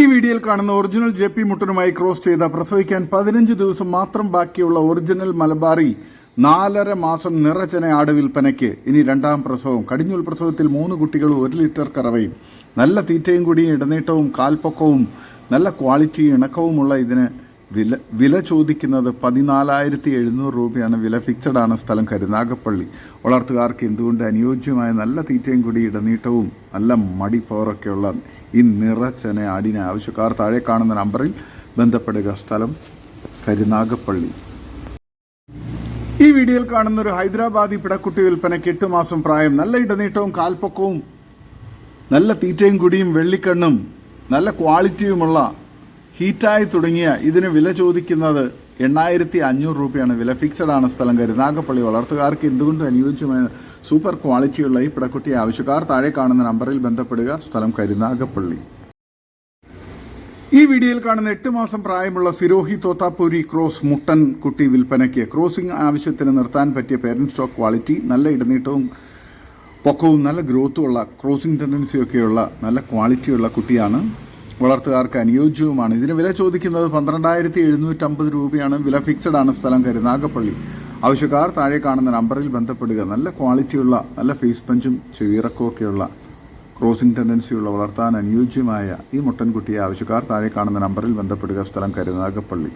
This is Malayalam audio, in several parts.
ഈ വീഡിയോയിൽ കാണുന്ന ഒറിജിനൽ ജെ പി മുട്ടനുമായി ക്രോസ് ചെയ്ത പ്രസവിക്കാൻ പതിനഞ്ച് ദിവസം മാത്രം ബാക്കിയുള്ള ഒറിജിനൽ മലബാറി നാലര മാസം നിറച്ചന ആട് വിൽപ്പനയ്ക്ക്. ഇനി രണ്ടാം പ്രസവം. കടിഞ്ഞൂൽ പ്രസവത്തിൽ മൂന്ന് കുട്ടികളും ഒരു ലിറ്റർ കറവയും. നല്ല തീറ്റയും കൂടി ഇടനീട്ടവും കാൽപ്പൊക്കവും നല്ല ക്വാളിറ്റി ഇണക്കവുമുള്ള ഇതിന് വില വില ചോദിക്കുന്നത് പതിനാലായിരത്തി എഴുന്നൂറ് രൂപയാണ്. വില ഫിക്സഡ് ആണ് സ്ഥലം കരുനാഗപ്പള്ളി വളർത്തുകാർക്ക് എന്തുകൊണ്ട് അനുയോജ്യമായ നല്ല തീറ്റയും കൂടി ഇടനീട്ടവും നല്ല മടി പവറൊക്കെയുള്ള ഈ നിറച്ചന ആടിന് ആവശ്യക്കാർ താഴെ കാണുന്ന നമ്പറിൽ ബന്ധപ്പെടുക. സ്ഥലം കരുനാഗപ്പള്ളി ഈ വീഡിയോയിൽ കാണുന്ന ഒരു ഹൈദരാബാദി പിടക്കുട്ടി വിൽപ്പനയ്ക്ക് എട്ട് മാസം പ്രായം. നല്ല ഇടനീട്ടവും കാൽപ്പൊക്കവും നല്ല തീറ്റയും കുടിയും വെള്ളിക്കണ്ണും നല്ല ക്വാളിറ്റിയുമുള്ള ഹീറ്റായി തുടങ്ങിയ ഇതിന് വില ചോദിക്കുന്നത് എണ്ണായിരത്തി അഞ്ഞൂറ് രൂപയാണ്. വില ഫിക്സഡ് ആണ് സ്ഥലം കരുനാഗപ്പള്ളി വളർത്തുകാർക്ക് എന്തുകൊണ്ടും അനുയോജ്യമായ സൂപ്പർ ക്വാളിറ്റിയുള്ള ഈ പിടക്കുട്ടിയെ ആവശ്യക്കാർ താഴെ കാണുന്ന നമ്പറിൽ ബന്ധപ്പെടുക? സ്ഥലം കരുനാഗപ്പള്ളി ഈ വീഡിയോയിൽ കാണുന്ന എട്ട് മാസം പ്രായമുള്ള സിരോഹി തോത്താപ്പൂരി ക്രോസ് മുട്ടൻ കുട്ടി വിൽപ്പനയ്ക്ക് ക്രോസിംഗ് ആവശ്യത്തിന് നിർത്താൻ പറ്റിയ പേരന്റ് സ്റ്റോക്ക് ക്വാളിറ്റി നല്ല ഇടനീട്ടവും പൊക്കവും നല്ല ഗ്രോത്തും ഉള്ള ക്രോസിംഗ് ടെൻഡൻസിയൊക്കെയുള്ള നല്ല ക്വാളിറ്റിയുള്ള കുട്ടിയാണ് വളർത്തുകാർക്ക് അനുയോജ്യവുമാണ്. ഇതിന് വില ചോദിക്കുന്നത് പന്ത്രണ്ടായിരത്തി എഴുന്നൂറ്റമ്പത് രൂപയാണ്. വില ഫിക്സഡ് ആണ് സ്ഥലം കരുനാഗപ്പള്ളി ആവശ്യക്കാർ താഴെ കാണുന്ന നമ്പറിൽ ബന്ധപ്പെടുക. നല്ല ക്വാളിറ്റിയുള്ള നല്ല ഫേസ് പഞ്ചും ചെവിയിറക്കമൊക്കെയുള്ള ക്രോസിംഗ് ടെൻഡൻസിയുള്ള വളർത്താൻ അനുയോജ്യമായ ഈ മുട്ടൻകുട്ടിയെ ആവശ്യക്കാർ താഴെ കാണുന്ന നമ്പറിൽ ബന്ധപ്പെടുക സ്ഥലം കരുനാഗപ്പള്ളി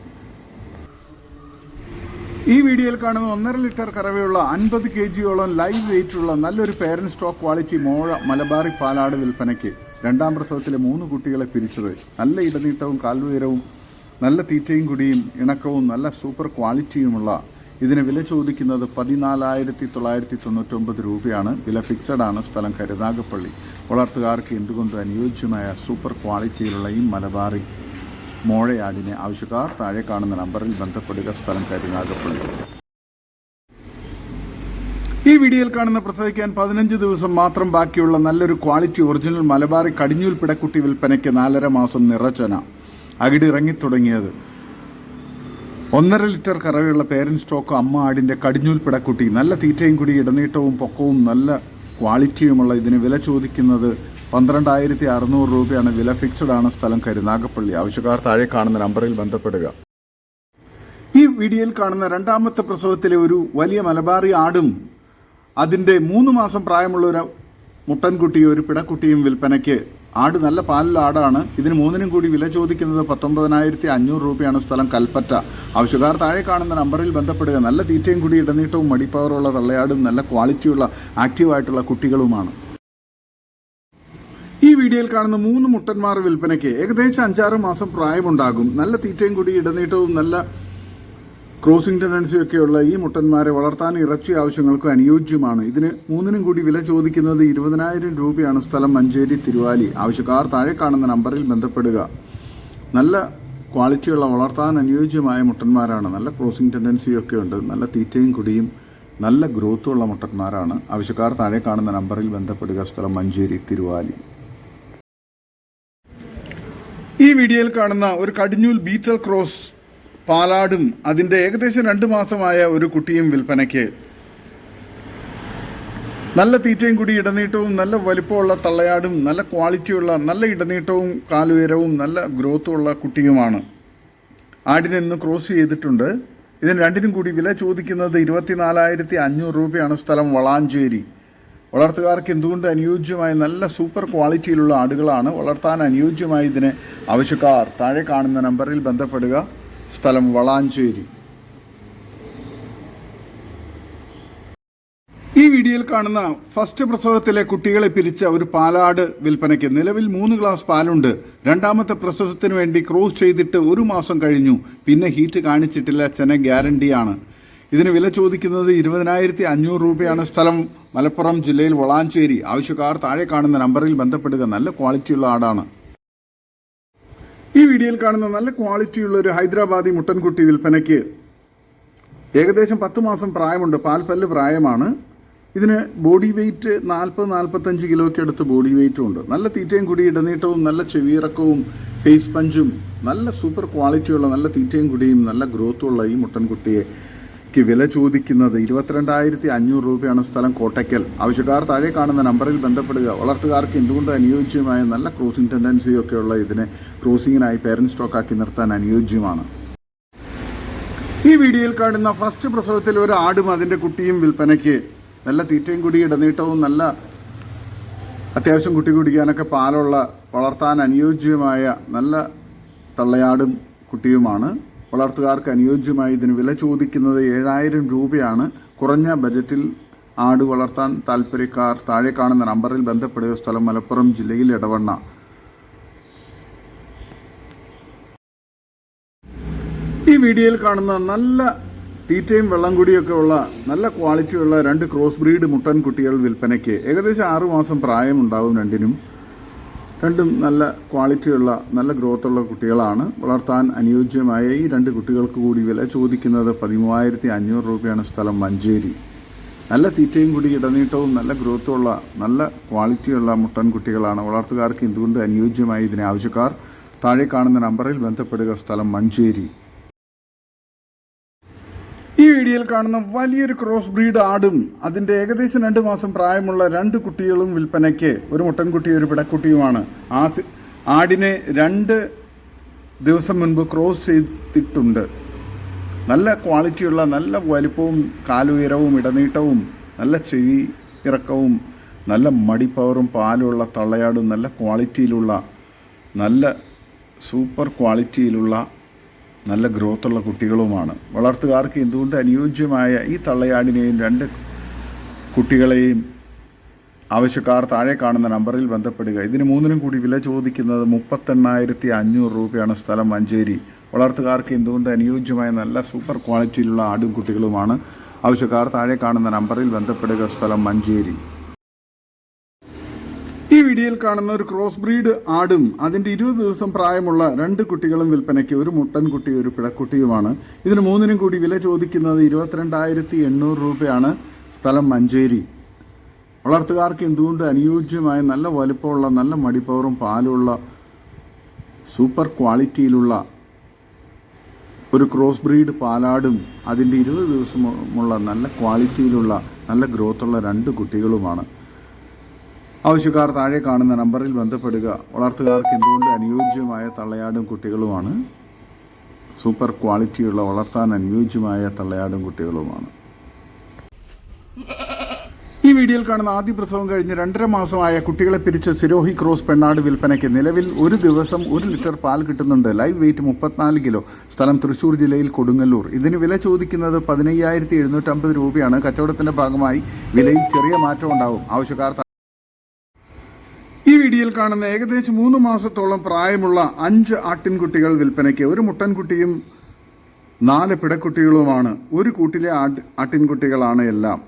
ഈ വീഡിയോയിൽ കാണുന്ന ഒന്നര ലിറ്റർ കറവയുള്ള അൻപത് കെ ജിയോളം ലൈവ് വെയിറ്റുള്ള നല്ലൊരു പേരന്റ് സ്റ്റോക്ക് ക്വാളിറ്റി മോഴ മലബാറി പാലാട് വിൽപ്പനയ്ക്ക് രണ്ടാം പ്രസവത്തിലെ മൂന്ന് കുട്ടികളെ പിരിച്ചത്. നല്ല ഇടനീട്ടവും കാൽവുയരവും നല്ല തീറ്റയും കുടിയും ഇണക്കവും നല്ല സൂപ്പർ ക്വാളിറ്റിയുമുള്ള ഇതിന് വില ചോദിക്കുന്നത് പതിനാലായിരത്തി തൊള്ളായിരത്തി തൊണ്ണൂറ്റൊമ്പത് രൂപയാണ്. വില ഫിക്സഡ് ആണ് സ്ഥലം കരുനാഗപ്പള്ളി. വളർത്തുകാർക്ക് എന്തുകൊണ്ടും അനുയോജ്യമായ സൂപ്പർ ക്വാളിറ്റിയിലുള്ള ഈ മലബാറി മോഴയാടിനെ ആവശ്യക്കാർ താഴെ കാണുന്ന നമ്പറിൽ ബന്ധപ്പെടുക സ്ഥലം കരുനാഗപ്പള്ളി. ഈ വീഡിയോയിൽ കാണുന്ന പ്രസവിക്കാൻ പതിനഞ്ച് ദിവസം മാത്രം ബാക്കിയുള്ള നല്ലൊരു ക്വാളിറ്റി ഒറിജിനൽ മലബാറി കടിഞ്ഞൂൽ പിടക്കുട്ടി വിൽപ്പനയ്ക്ക് നാലര മാസം നിറച്ചന. അകിടി ഇറങ്ങിത്തുടങ്ങിയത്. ഒന്നര ലിറ്റർ കറവയുള്ള പേരൻ സ്റ്റോക്ക് അമ്മ ആടിന്റെ കടിഞ്ഞൂൽ പിടക്കുട്ടി. നല്ല തീറ്റയും കൂടി ഇടനീട്ടവും പൊക്കവും നല്ല ക്വാളിറ്റിയുമുള്ള ഇതിന് വില ചോദിക്കുന്നത് പന്ത്രണ്ടായിരത്തി അറുന്നൂറ് രൂപയാണ്. വില ഫിക്സഡ് ആണ് സ്ഥലം കരുനാഗപ്പള്ളി ആവശ്യക്കാർ താഴെ കാണുന്ന നമ്പറിൽ ബന്ധപ്പെടുക. ഈ വീഡിയോയിൽ കാണുന്ന രണ്ടാമത്തെ പ്രസവത്തിലെ ഒരു വലിയ മലബാറി ആടും അതിന്റെ മൂന്ന് മാസം പ്രായമുള്ള ഒരു മുട്ടൻകുട്ടിയും ഒരു പിടക്കുട്ടിയും വിൽപ്പനയ്ക്ക് ആട് നല്ല പാലുള്ള ആടാണ്. ഇതിന് മൂന്നിനും കൂടി വില ചോദിക്കുന്നത് പത്തൊമ്പതിനായിരത്തി അഞ്ഞൂറ് രൂപയാണ് സ്ഥലം കൽപ്പറ്റ. ആവശ്യക്കാർ താഴെ കാണുന്ന നമ്പറിൽ ബന്ധപ്പെടുക. നല്ല തീറ്റയും കൂടി ഇടനീട്ടവും മടിപ്പവറുള്ള തള്ളയാടും നല്ല ക്വാളിറ്റിയുള്ള ആക്റ്റീവായിട്ടുള്ള കുട്ടികളുമാണ്. ഈ വീഡിയോയിൽ കാണുന്ന മൂന്ന് മുട്ടന്മാർ വിൽപ്പനയ്ക്ക് ഏകദേശം അഞ്ചാറ് മാസം പ്രായമുണ്ടാകും. നല്ല തീറ്റയും കൂടി ഇടനീട്ടവും നല്ല ക്രോസിംഗ് ടെൻഡൻസിയൊക്കെയുള്ള ഈ മുട്ടന്മാരെ വളർത്താൻ ഇറച്ചി ആവശ്യങ്ങൾക്കും അനുയോജ്യമാണ്. ഇതിന് മൂന്നിനും കൂടി വില ചോദിക്കുന്നത് ഇരുപതിനായിരം രൂപയാണ് സ്ഥലം മഞ്ചേരി തിരുവാലി. ആവശ്യക്കാർ താഴെ കാണുന്ന നമ്പറിൽ ബന്ധപ്പെടുക. നല്ല ക്വാളിറ്റിയുള്ള വളർത്താൻ അനുയോജ്യമായ മുട്ടന്മാരാണ്. നല്ല ക്രോസിംഗ് ടെൻഡൻസിയൊക്കെ ഉണ്ട് നല്ല തീറ്റയും കുടിയും നല്ല ഗ്രോത്തുള്ള മുട്ടന്മാരാണ്. ആവശ്യക്കാർ താഴെ കാണുന്ന നമ്പറിൽ ബന്ധപ്പെടുക. സ്ഥലം മഞ്ചേരി തിരുവാലി. ഈ വീഡിയോയിൽ കാണുന്ന ഒരു കടിഞ്ഞൂൽ ബീറ്റൽ ക്രോസ് പാലാടും അതിന്റെ ഏകദേശം രണ്ട് മാസമായ ഒരു കുട്ടിയും വിൽപ്പനയ്ക്ക്. നല്ല തീറ്റയും കൂടി ഇടനീട്ടവും നല്ല വലിപ്പമുള്ള തള്ളയാടും നല്ല ക്വാളിറ്റിയുള്ള നല്ല ഇടനീട്ടവും കാലുയരവും നല്ല ഗ്രോത്തുമുള്ള കുട്ടിയുമാണ്. ആടിനെ ഇന്ന് ക്രോസ് ചെയ്തിട്ടുണ്ട്. ഇതിന് രണ്ടിനും കൂടി വില ചോദിക്കുന്നത് ഇരുപത്തിനാലായിരത്തി അഞ്ഞൂറ് രൂപയാണ് സ്ഥലം വളാഞ്ചേരി. വളർത്തുകാർക്ക് എന്തുകൊണ്ട് അനുയോജ്യമായ നല്ല സൂപ്പർ ക്വാളിറ്റിയിലുള്ള ആടുകളാണ് വളർത്താൻ അനുയോജ്യമായ ഇതിനെ ആവശ്യക്കാർ? താഴെ കാണുന്ന നമ്പറിൽ ബന്ധപ്പെടുക. സ്ഥലം വളാഞ്ചേരി. ഈ വീഡിയോയിൽ കാണുന്ന ഫസ്റ്റ് പ്രസവത്തിലെ കുട്ടികളെ പിരിച്ച ഒരു പാലാട് വിൽപ്പനയ്ക്ക് നിലവിൽ മൂന്ന് ഗ്ലാസ് പാലുണ്ട്. രണ്ടാമത്തെ പ്രസവത്തിന് വേണ്ടി ക്രോസ് ചെയ്തിട്ട് ഒരു മാസം കഴിഞ്ഞു. പിന്നെ ഹീറ്റ് കാണിച്ചിട്ടില്ല ചെന ഗ്യാരണ്ടിയാണ് ഇതിന് വില ചോദിക്കുന്നത് ഇരുപതിനായിരത്തി അഞ്ഞൂറ് രൂപയാണ് സ്ഥലം. മലപ്പുറം ജില്ലയിൽ വളാഞ്ചേരി. ആവശ്യക്കാർ താഴെ കാണുന്ന നമ്പറിൽ ബന്ധപ്പെടുക. നല്ല ക്വാളിറ്റിയുള്ള ആടാണ്. ഈ വീഡിയോയിൽ കാണുന്ന നല്ല ക്വാളിറ്റിയുള്ള ഒരു ഹൈദരാബാദി മുട്ടൻകുട്ടി വിൽപ്പനയ്ക്ക് ഏകദേശം പത്ത് മാസം പ്രായമുണ്ട്. പാൽപ്പല്ല് പ്രായമാണ്. ഇതിന് ബോഡി വെയിറ്റ് നാൽപ്പത് നാൽപ്പത്തഞ്ച് കിലോയ്ക്ക് അടുത്ത് ബോഡി വെയിറ്റും ഉണ്ട്. നല്ല തീറ്റയും കുടി ഇടനീട്ടവും നല്ല ചെവിയിറക്കവും ഫേസ് പഞ്ചും നല്ല സൂപ്പർ ക്വാളിറ്റിയുള്ള നല്ല തീറ്റയും കുടിയും നല്ല ഗ്രോത്തുള്ള ഈ മുട്ടൻകുട്ടിയെ ക്ക് വില ചോദിക്കുന്നത് ഇരുപത്തിരണ്ടായിരത്തി അഞ്ഞൂറ് രൂപയാണ് സ്ഥലം കോട്ടയ്ക്കൽ. ആവശ്യക്കാർ താഴെ കാണുന്ന നമ്പറിൽ ബന്ധപ്പെടുക. വളർത്തുകാർക്ക് എന്തുകൊണ്ട് അനുയോജ്യമായ നല്ല ക്രോസിംഗ് ടെൻഡൻസിയൊക്കെയുള്ള ഇതിനെ ക്രോസിങ്ങിനായി പേരന്റ് സ്റ്റോക്കാക്കി നിർത്താൻ അനുയോജ്യമാണ്. ഈ വീഡിയോയിൽ കാണുന്ന ഫസ്റ്റ് പ്രസവത്തിൽ ഒരു ആടും അതിന്റെ കുട്ടിയും വിൽപ്പനയ്ക്ക് നല്ല തീറ്റയും കുടി ഇടനീട്ടവും നല്ല അത്യാവശ്യം കുട്ടി കുടിക്കാനൊക്കെ പാലുള്ള വളർത്താൻ അനുയോജ്യമായ നല്ല തള്ളയാടും കുട്ടിയുമാണ്. വളർത്തുകാർക്ക് അനുയോജ്യമായി ഇതിന് വില ചോദിക്കുന്നത് ഏഴായിരം രൂപയാണ്. കുറഞ്ഞ ബജറ്റിൽ ആട് വളർത്താൻ താൽപ്പര്യക്കാർ താഴെ കാണുന്ന നമ്പറിൽ ബന്ധപ്പെടുക. സ്ഥലം മലപ്പുറം ജില്ലയിൽ ഇടവണ്ണ ഈ വീഡിയോയിൽ കാണുന്ന നല്ല തീറ്റയും വെള്ളം കൂടിയൊക്കെ ഉള്ള നല്ല ക്വാളിറ്റിയുള്ള രണ്ട് ക്രോസ് ബ്രീഡ് മുട്ടൻ കുട്ടികൾ വിൽപ്പനയ്ക്ക് ഏകദേശം ആറുമാസം പ്രായമുണ്ടാവും രണ്ടിനും. രണ്ടും നല്ല ക്വാളിറ്റിയുള്ള നല്ല ഗ്രോത്തുള്ള കുട്ടികളാണ്. വളർത്താൻ അനുയോജ്യമായ ഈ രണ്ട് കുട്ടികൾക്ക് കൂടി വില ചോദിക്കുന്നത് പതിമൂവായിരത്തി അഞ്ഞൂറ് രൂപയാണ് സ്ഥലം മഞ്ചേരി. നല്ല തീറ്റയും കൂടി ഇടനീട്ടവും നല്ല ഗ്രോത്തുള്ള നല്ല ക്വാളിറ്റിയുള്ള മുട്ടൻ കുട്ടികളാണ്. വളർത്തുകാർക്ക് എന്തുകൊണ്ട് അനുയോജ്യമായി ഇതിനെ ആവശ്യക്കാർ? താഴെ കാണുന്ന നമ്പറിൽ ബന്ധപ്പെടുക സ്ഥലം മഞ്ചേരി. വീഡിയോയിൽ കാണുന്ന വലിയൊരു ക്രോസ് ബ്രീഡ് ആടും അതിന്റെ ഏകദേശം രണ്ട് മാസം പ്രായമുള്ള രണ്ട് കുട്ടികളും വിൽപ്പനയ്ക്ക് ഒരു മുട്ടൻകുട്ടിയും ഒരു പിടക്കുട്ടിയുമാണ്. ആ ആടിനെ രണ്ട് ദിവസം മുൻപ് ക്രോസ് ചെയ്തിട്ടുണ്ട്. നല്ല ക്വാളിറ്റിയുള്ള നല്ല വലിപ്പവും കാലുയരവും ഇടനീട്ടവും നല്ല ചെവി ഇറക്കവും നല്ല മടിപ്പവറും പാലുള്ള തള്ളയാടും നല്ല ക്വാളിറ്റിയിലുള്ള നല്ല സൂപ്പർ ക്വാളിറ്റിയിലുള്ള നല്ല ഗ്രോത്തുള്ള കുട്ടികളുമാണ്. വളർത്തുകാർക്ക് എന്തുകൊണ്ട് അനുയോജ്യമായ ഈ തള്ളയാടിനെയും രണ്ട് കുട്ടികളെയും ആവശ്യക്കാർ താഴെ കാണുന്ന നമ്പറിൽ ബന്ധപ്പെടുക. ഇതിന് മൂന്നിനും കൂടി വില ചോദിക്കുന്നത് മുപ്പത്തെണ്ണായിരത്തി അഞ്ഞൂറ് രൂപയാണ് സ്ഥലം മഞ്ചേരി. വളർത്തുകാർക്ക് എന്തുകൊണ്ട് അനുയോജ്യമായ നല്ല സൂപ്പർ ക്വാളിറ്റിയിലുള്ള ആടും കുട്ടികളുമാണ്? ആവശ്യക്കാർ താഴെ കാണുന്ന നമ്പറിൽ ബന്ധപ്പെടുക. സ്ഥലം മഞ്ചേരി. ഈ വീഡിയോയിൽ കാണുന്ന ഒരു ക്രോസ് ബ്രീഡ് ആടും അതിന്റെ ഇരുപത് ദിവസം പ്രായമുള്ള രണ്ട് കുട്ടികളും വിൽപ്പനയ്ക്ക് ഒരു മുട്ടൻകുട്ടി ഒരു പിടക്കുട്ടിയുമാണ്. ഇതിന് മൂന്നിനും കൂടി വില ചോദിക്കുന്നത് ഇരുപത്തിരണ്ടായിരത്തി എണ്ണൂറ് രൂപയാണ്. സ്ഥലം മഞ്ചേരി. വളർത്തുകാർക്ക് എന്തുകൊണ്ട് അനുയോജ്യമായ നല്ല വലുപ്പമുള്ള നല്ല മടിപ്പവറും പാലുള്ള സൂപ്പർ ക്വാളിറ്റിയിലുള്ള ഒരു ക്രോസ് ബ്രീഡ് പാലാടും അതിന്റെ ഇരുപത് ദിവസമുള്ള നല്ല ക്വാളിറ്റിയിലുള്ള നല്ല ഗ്രോത്തുള്ള രണ്ട് കുട്ടികളുമാണ്. ആവശ്യക്കാർ താഴെ കാണുന്ന നമ്പറിൽ ബന്ധപ്പെടുക. വളർത്തുകാർക്ക് എന്തുകൊണ്ട് അനുയോജ്യമായ തള്ളയാടും കുട്ടികളുമാണ്? സൂപ്പർ ക്വാളിറ്റിയുള്ള വളർത്താൻ അനുയോജ്യമായ തള്ളയാടും കുട്ടികളുമാണ്. ഈ വീഡിയോയിൽ കാണുന്ന ആദ്യ പ്രസവം കഴിഞ്ഞ് രണ്ടര മാസമായ കുട്ടികളെ പിരിച്ച സിരോഹി ക്രോസ് പെണ്ണാട് വിൽപ്പനയ്ക്ക് നിലവിൽ ഒരു ദിവസം ഒരു ലിറ്റർ പാൽ കിട്ടുന്നുണ്ട്. ലൈവ് വെയിറ്റ് മുപ്പത്തിനാല് കിലോ. സ്ഥലം തൃശൂർ ജില്ലയിൽ കൊടുങ്ങല്ലൂർ. ഇതിന് വില ചോദിക്കുന്നത് പതിനയ്യായിരത്തി എഴുന്നൂറ്റമ്പത് രൂപയാണ്. കച്ചവടത്തിന്റെ ഭാഗമായി വിലയിൽ ചെറിയ മാറ്റം ഉണ്ടാവും. ആവശ്യക്കാർ വീഡിയോയിൽ കാണുന്ന ഏകദേശം മൂന്ന് മാസത്തോളം പ്രായമുള്ള അഞ്ച് ആട്ടിൻകുട്ടികൾ വിൽപ്പനയ്ക്ക് ഒരു മുട്ടൻകുട്ടിയും നാല് പിടക്കുട്ടികളുമാണ്. ഒരു കൂട്ടിലെ ആട്ടിൻകുട്ടികളാണ് എല്ലാം.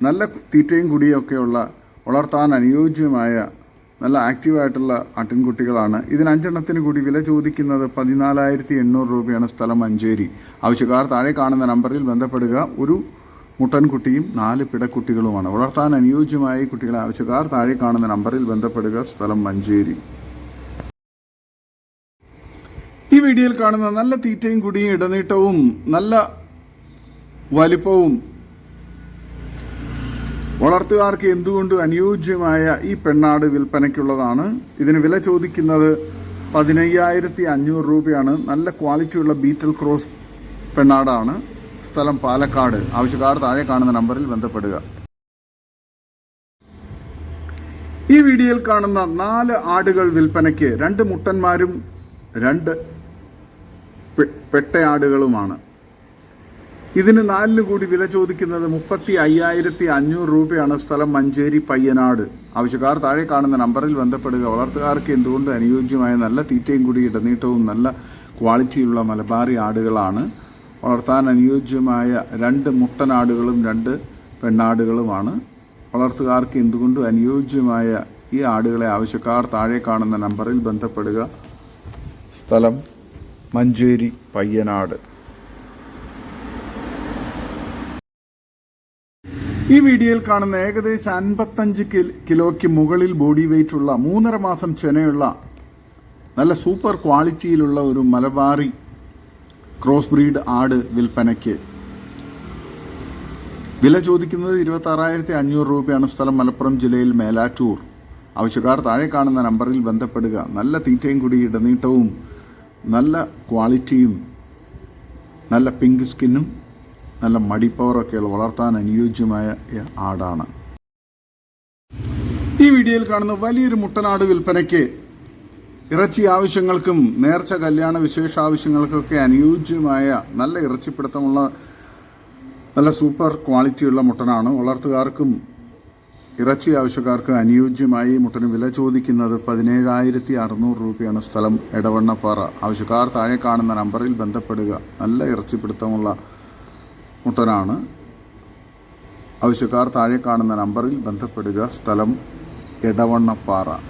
നല്ല തീറ്റയും കുടിയൊക്കെയുള്ള വളർത്താൻ അനുയോജ്യമായ നല്ല ആക്റ്റീവായിട്ടുള്ള ആട്ടിൻകുട്ടികളാണ്. ഇതിന് അഞ്ചെണ്ണത്തിന് കൂടി വില ചോദിക്കുന്നത് പതിനാലായിരത്തി എണ്ണൂറ് രൂപയാണ് സ്ഥലം മഞ്ചേരി. ആവശ്യക്കാർ താഴെ കാണുന്ന നമ്പറിൽ ബന്ധപ്പെടുക. ഒരു മുട്ടൻകുട്ടിയും നാല് പിടക്കുട്ടികളുമാണ്. വളർത്താൻ അനുയോജ്യമായ കുട്ടികളെ ആവശ്യക്കാർ താഴെ കാണുന്ന നമ്പറിൽ ബന്ധപ്പെടുക. സ്ഥലം മഞ്ചേരി. ഈ വീഡിയോയിൽ കാണുന്ന നല്ല തീറ്റയും കുടിയും ഇടനീട്ടവും നല്ല വലിപ്പവും വളർത്തുകാർക്ക് എന്തുകൊണ്ട് അനുയോജ്യമായ ഈ പെണ്ണാട് വിൽപ്പനയ്ക്കുള്ളതാണ്? ഇതിന് വില ചോദിക്കുന്നത് പതിനയ്യായിരത്തി അഞ്ഞൂറ് രൂപയാണ്. നല്ല ക്വാളിറ്റിയുള്ള ബീറ്റൽ ക്രോസ് പെണ്ണാടാണ്. സ്ഥലം പാലക്കാട്. ആവശ്യക്കാർ താഴെ കാണുന്ന നമ്പറിൽ ബന്ധപ്പെടുക. ഈ വീഡിയോയിൽ കാണുന്ന നാല് ആടുകൾ വിൽപ്പനയ്ക്ക് രണ്ട് മുട്ടന്മാരും രണ്ട് പെട്ടയാടുകളുമാണ്. ഇതിന് നാലിന് കൂടി വില ചോദിക്കുന്നത് മുപ്പത്തി അയ്യായിരത്തി അഞ്ഞൂറ് രൂപയാണ് സ്ഥലം മഞ്ചേരി പയ്യനാട്. ആവശ്യക്കാർ താഴെ കാണുന്ന നമ്പറിൽ ബന്ധപ്പെടുക. വളർത്തുകാർക്ക് എന്തുകൊണ്ട് അനുയോജ്യമായ നല്ല തീറ്റയും കൂടി ഇടനീട്ടവും നല്ല ക്വാളിറ്റിയുള്ള മലബാറി ആടുകളാണ് വളർത്താൻ അനുയോജ്യമായ രണ്ട് മുട്ടനാടുകളും രണ്ട് പെണ്ണാടുകളുമാണ്. വളർത്തുകാർക്ക് എന്തുകൊണ്ടും അനുയോജ്യമായ ഈ ആടുകളെ ആവശ്യക്കാർ താഴെ കാണുന്ന നമ്പറിൽ ബന്ധപ്പെടുക. സ്ഥലം മഞ്ചേരി പയ്യനാട്. ഈ വീഡിയോയിൽ കാണുന്ന ഏകദേശം അൻപത്തഞ്ച് കിലോയ്ക്ക് മുകളിൽ ബോഡി വെയിറ്റ് ഉള്ള മൂന്നര മാസം ചെനയുള്ള നല്ല സൂപ്പർ ക്വാളിറ്റിയിലുള്ള ഒരു മലബാറി ക്രോസ് ബ്രീഡ് ആട് വിൽപ്പനയ്ക്ക്. വില ചോദിക്കുന്നത് ഇരുപത്തി ആറായിരത്തി അഞ്ഞൂറ് രൂപയാണ് സ്ഥലം മലപ്പുറം ജില്ലയിൽ മേലാറ്റൂർ. ആവശ്യക്കാർ താഴെ കാണുന്ന നമ്പറിൽ ബന്ധപ്പെടുക. നല്ല തീറ്റയും കൂടി ഇടനീട്ടവും നല്ല ക്വാളിറ്റിയും നല്ല പിങ്ക് സ്കിന്നും നല്ല മടിപ്പവറൊക്കെയുള്ള വളർത്താൻ അനുയോജ്യമായ ആടാണ്. ഈ വീഡിയോയിൽ കാണുന്ന വലിയൊരു മുട്ടനാട് വിൽപ്പനയ്ക്ക് ഇറച്ചി ആവശ്യങ്ങൾക്കും നേർച്ച കല്യാണ വിശേഷ ആവശ്യങ്ങൾക്കൊക്കെ അനുയോജ്യമായ നല്ല ഇറച്ചിപ്പിടുത്തമുള്ള നല്ല സൂപ്പർ ക്വാളിറ്റിയുള്ള മുട്ടനാണ്. വളർത്തുകാർക്കും ഇറച്ചി ആവശ്യക്കാർക്ക് അനുയോജ്യമായി മുട്ടന് വില ചോദിക്കുന്നത് പതിനേഴായിരത്തി അറുന്നൂറ് രൂപയാണ് സ്ഥലം. എടവണ്ണപ്പാറ. ആവശ്യക്കാർ താഴെ കാണുന്ന നമ്പറിൽ ബന്ധപ്പെടുക. നല്ല ഇറച്ചിപ്പിടുത്തമുള്ള മുട്ടനാണ്. ആവശ്യക്കാർ താഴെ കാണുന്ന നമ്പറിൽ ബന്ധപ്പെടുക. സ്ഥലം എടവണ്ണപ്പാറ.